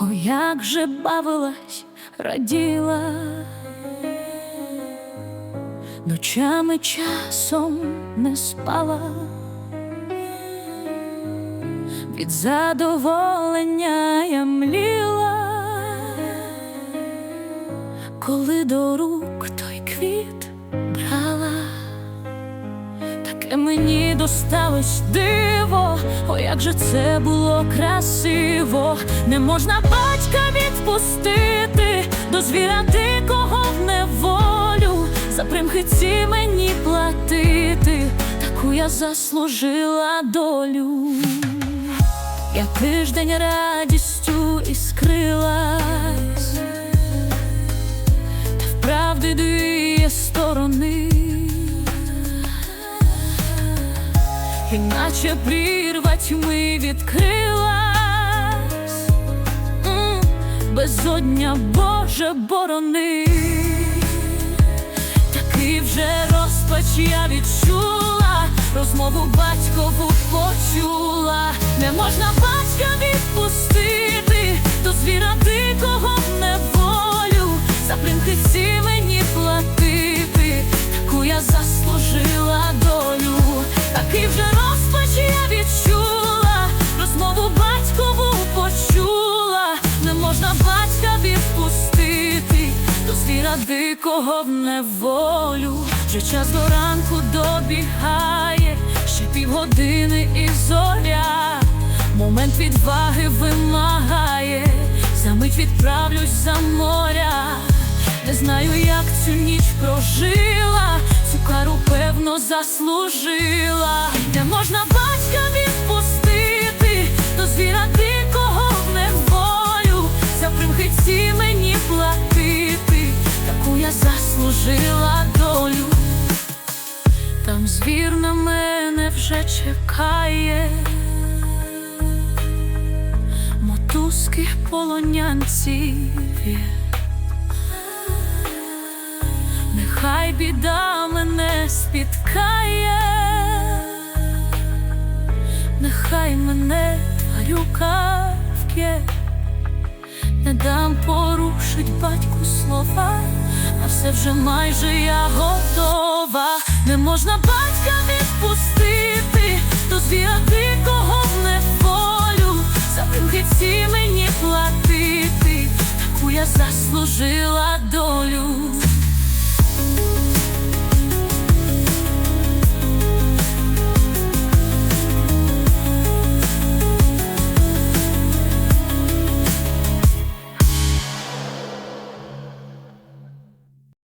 О, як же бавилась, раділа, ночами часом не спала, від задоволення я мліла, коли до рук той квіт брала. Таке мені досталось диво, о, як же це було красиво, не можна батька відпустити, до звіра дикого в неволю, за примхиці мені платити, таку я заслужила долю. Я тиждень радістю іскрилась, Іначе прірва тьми відкрилась, безодня Боже борони, такий вже розпач я відчула, розмову батькову почула, не можна батька відпустити, звіра дикого в неволю, вже час до ранку добігає, ще півгодини і зоря, момент відваги вимагає, за мить відправлюсь за моря. Не знаю, як цю ніч прожила, цю кару певно заслужила. Не можна заслужила долю. Там звір на мене вже чекає, мотузких полонянців є. Нехай біда мене спіткає, нехай мене тварюка вп'є, не дам порушить батьку слова, а все вже майже я готова. Не можна батька відпустити, то звіяти кого в неволю, за примхиці мені платити, таку я заслужила долю.